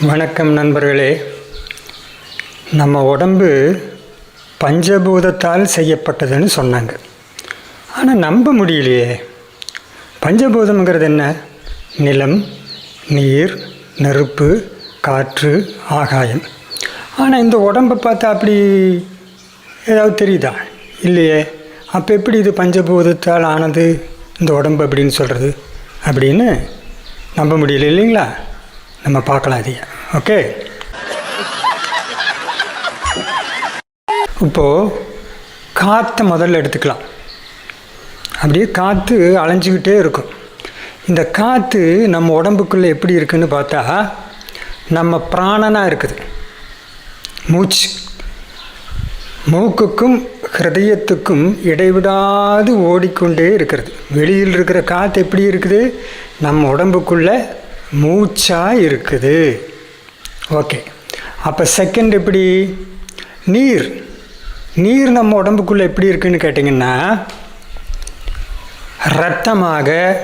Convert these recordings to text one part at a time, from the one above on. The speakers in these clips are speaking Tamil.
வணக்கம் நண்பர்களே. நம்ம உடம்பு பஞ்சபூதத்தால் செய்யப்பட்டதுன்னு சொன்னாங்க. ஆனால் நம்ப முடியலையே. பஞ்சபூதம்ங்கிறது என்ன? நிலம் நீர் நெருப்பு காற்று ஆகாயம். ஆனால் இந்த உடம்பை பார்த்தா அப்படி ஏதாவது தெரியுதா? இல்லையே. அப்போ எப்படி இது பஞ்சபூதத்தால் ஆனது? இந்த உடம்பு அப்படின்னு சொல்கிறது அப்படின்னு நம்ப முடியல இல்லைங்களா? நம்ம பார்க்கலாம் அதையே ஓகே. இப்போது காற்றை முதல்ல எடுத்துக்கலாம். அப்படியே காற்று அலைஞ்சிக்கிட்டே இருக்கும். இந்த காற்று நம்ம உடம்புக்குள்ளே எப்படி இருக்குதுன்னு பார்த்தா நம்ம பிராணனாக இருக்குது. மூச்சு. மூக்குக்கும் ஹிரதயத்துக்கும் இடைவிடாது ஓடிக்கொண்டே இருக்கிறது. வெளியில் இருக்கிற காற்று எப்படி இருக்குது? நம்ம உடம்புக்குள்ள மூச்சாக இருக்குது. ஓகே. அப்போ செகண்ட் எப்படி? நீர். நீர் நம்ம உடம்புக்குள்ளே எப்படி இருக்குன்னு கேட்டிங்கன்னா இரத்தமாக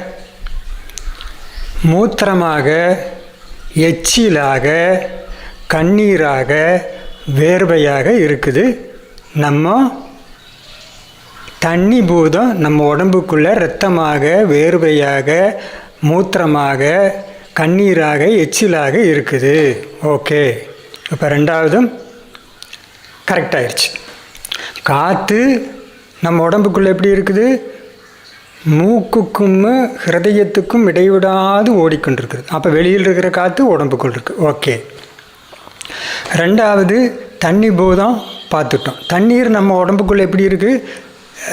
மூத்திரமாக எச்சிலாக கண்ணீராக வேர்வையாக இருக்குது. நம்ம தண்ணி பூதம் நம்ம உடம்புக்குள்ளே இரத்தமாக வேர்வையாக மூத்திரமாக கண்ணீராக எச்சிலாக இருக்குது. ஓகே. இப்போ ரெண்டாவதும் கரெக்ட் ஆயிடுச்சு காற்று நம்ம உடம்புக்குள்ளே எப்படி இருக்குது? மூக்குக்கும் ஹிரதயத்துக்கும் இடைவிடாது ஓடிக்கொண்டிருக்குது. அப்போ வெளியில் இருக்கிற காற்று உடம்புக்குள் இருக்குது ஓகே. ரெண்டாவது தண்ணி பூதம் பார்த்துட்டோம். தண்ணீர் நம்ம உடம்புக்குள்ளே எப்படி இருக்குது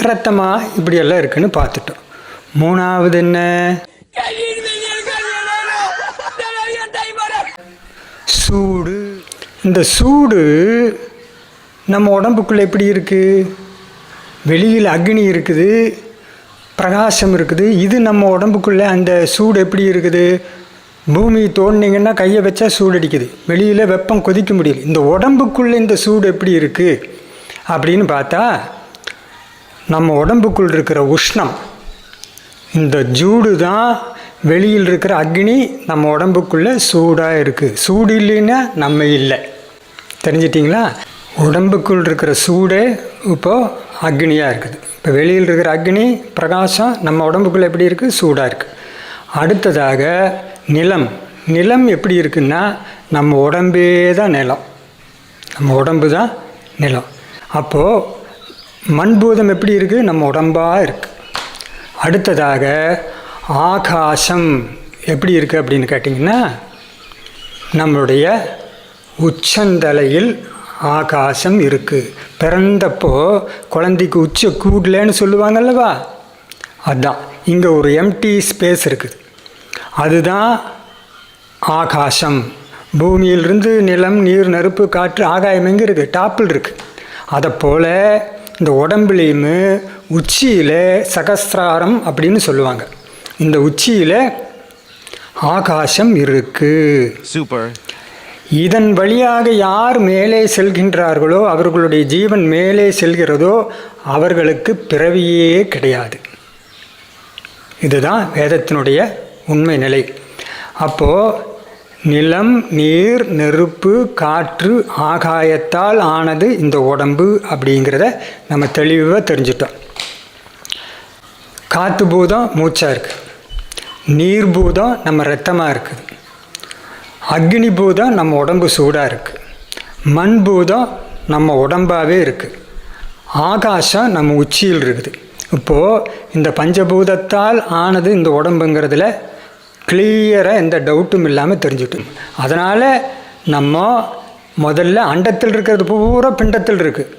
ரத்தமாக இப்படியெல்லாம் இருக்குன்னு பார்த்துட்டோம். மூணாவது என்ன? சூடு. இந்த சூடு நம்ம உடம்புக்குள்ளே எப்படி இருக்குது வெளியில் அக்னி இருக்குது பிரகாசம் இருக்குது. இது நம்ம உடம்புக்குள்ளே அந்த சூடு எப்படி இருக்குது? பூமி தோண்டிங்கன்னா கையை வச்சா சூடு அடிக்குது. வெளியில் வெப்பம் கொதிக்க முடியல. இந்த உடம்புக்குள்ளே இந்த சூடு எப்படி இருக்குது அப்படின்னு பார்த்தா நம்ம உடம்புக்குள் இருக்கிற உஷ்ணம் இந்த ஜூடு தான் வெளியில் இருக்கிற அக்னி நம்ம உடம்புக்குள்ளே சூடாக இருக்குது சூடு இல்லைன்னா நம்ம இல்லை. தெரிஞ்சிட்டிங்களா? உடம்புக்குள் இருக்கிற சூடே இப்போது அக்னியாக இருக்குது. இப்போ வெளியில் இருக்கிற அக்னி பிரகாசம் நம்ம உடம்புக்குள்ளே எப்படி இருக்குது சூடாக இருக்குது அடுத்ததாக நிலம். நிலம் எப்படி இருக்குன்னா நம்ம உடம்பே தான் நிலம். நம்ம உடம்பு தான் நிலம். அப்போது மண்பூதம் எப்படி இருக்குது நம்ம உடம்பாக இருக்குது அடுத்ததாக ஆகாசம் எப்படி இருக்குது அப்படின்னு கேட்டிங்கன்னா நம்மளுடைய உச்சந்தலையில் ஆகாசம் இருக்குது பிறந்தப்போ குழந்தைக்கு உச்ச கூடலன்னு சொல்லுவாங்கல்லவா? அதுதான் இங்கே ஒரு எம்டி ஸ்பேஸ் இருக்குது அதுதான் ஆகாசம். பூமியிலிருந்து நிலம் நீர் நெருப்பு காற்று ஆகாயம் எங்கே இருக்குது டாப்பில் இருக்குது அதை போல் இந்த உடம்புலேயுமே உச்சியில் சகஸ்திராரம் அப்படின்னு சொல்லுவாங்க. இந்த உச்சியில் ஆகாசம் இருக்குது Super. இதன் வழியாக யார் மேலே செல்கின்றார்களோ அவர்களுடைய ஜீவன் மேலே செல்கிறதோ அவர்களுக்கு பிறவியே கிடையாது. இதுதான் வேதத்தினுடைய உண்மை நிலை. அப்போது நிலம் நீர் நெருப்பு காற்று ஆகாயத்தால் ஆனது இந்த உடம்பு அப்படிங்கிறத நம்ம தெளிவாக தெரிஞ்சிட்டோம். காற்று பூதம் மூச்சாக இருக்குது நீர் பூதம் நம்ம ரத்தமாக இருக்குது. அக்னி பூதம் நம்ம உடம்பு சூடாக இருக்குது மண் பூதம் நம்ம உடம்பாகவே இருக்குது ஆகாசம் நம்ம உச்சியில் இருக்குது. இப்போது இந்த பஞ்சபூதத்தால் ஆனது இந்த உடம்புங்கிறதுல கிளியராக எந்த டவுட்டும் இல்லாமல் தெரிஞ்சுட்டோம் அதனால் நம்ம முதல்ல அண்டத்தில் இருக்கிறது பூரா பிண்டத்தில் இருக்குது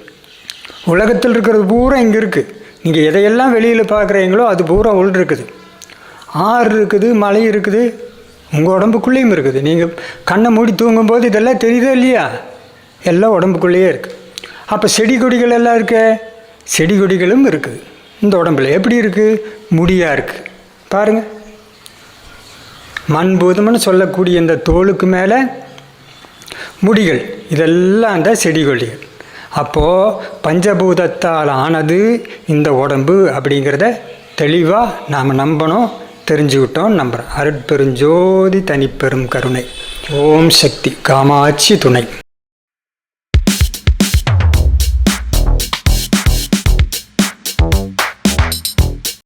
உலகத்தில் இருக்கிறது பூரா இங்கே இருக்குது நீங்கள் எதையெல்லாம் வெளியில் பார்க்குறீங்களோ அது பூரா உள் இருக்குது. ஆறு இருக்குது மலை இருக்குது உங்கள் உடம்புக்குள்ளேயும் இருக்குது. நீங்கள் கண்ணை மூடி தூங்கும்போது இதெல்லாம் தெரியுதோ இல்லையா? எல்லாம் உடம்புக்குள்ளேயே இருக்குது அப்போ செடி கொடிகள் எல்லாம் இருக்க? செடி கொடிகளும் இருக்குது. இந்த உடம்புல எப்படி இருக்குது முடியாக இருக்குது பாருங்கள் மண்பூதம்னு சொல்லக்கூடிய இந்த தோலுக்கு மேலே முடிகள். இதெல்லாம் அந்த செடி கொடிகள். அப்போது பஞ்சபூதத்தால் ஆனது இந்த உடம்பு அப்படிங்கிறத தெளிவாக நாம் நம்பணும். தெரிஞ்சுக்கிட்டோம் நம்புகிறேன் அருட்பெருஞ்சோதி தனிப்பெரும் கருணை. ஓம் சக்தி காமாட்சி துணை.